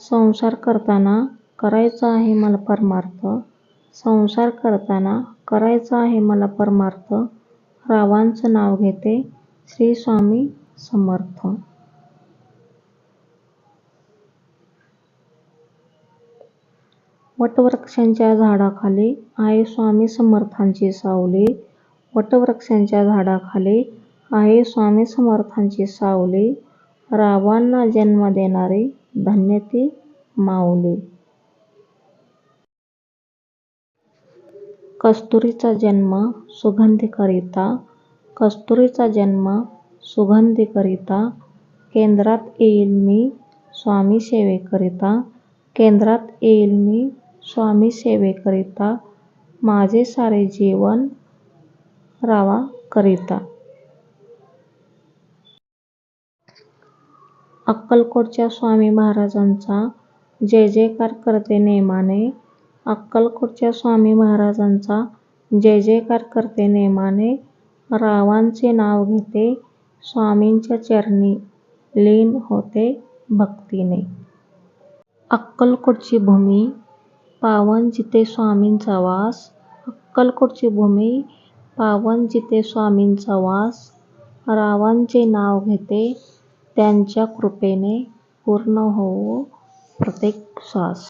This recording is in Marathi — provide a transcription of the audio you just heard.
संसार करताना करायचा आहे मला परमार्थ. संसार करताना करायचा आहे मला परमार्थ. रावांचं नाव घेते श्री स्वामी समर्थ. वटवृक्षांच्या झाडाखाली आहे स्वामी समर्थांची सावली. वटवृक्षांच्या झाडाखाली आहे स्वामी समर्थांची सावली. रावांना जन्म देणारी धन्य ती माऊली. कस्तुरीचा जन्म सुगंधीकरिता कस्तुरीचा जन्म सुगंधीकरिता केंद्रात येईल मी स्वामी सेवेकरिता केंद्रात येईल मी स्वामी सेवेकरिता माझे सारे जीवन रावाकरिता. अक्कलकोटच्या स्वामी महाराजांचा जय जयकार करते नेमाने. अक्कलकोटच्या स्वामी महाराजांचा जय जयकार करते नेमाने. रावांचे नाव घेते स्वामींच्या चरणी लीन होते भक्तीने. अक्कलकोटची भूमी पावन जिथे स्वामींचा वास. अक्कलकोटची भूमी पावन जिथे स्वामींचा वास. रावांचे नाव घेते त्यांच्या कृपेने पूर्ण होवो. प्रत्येक श्वास.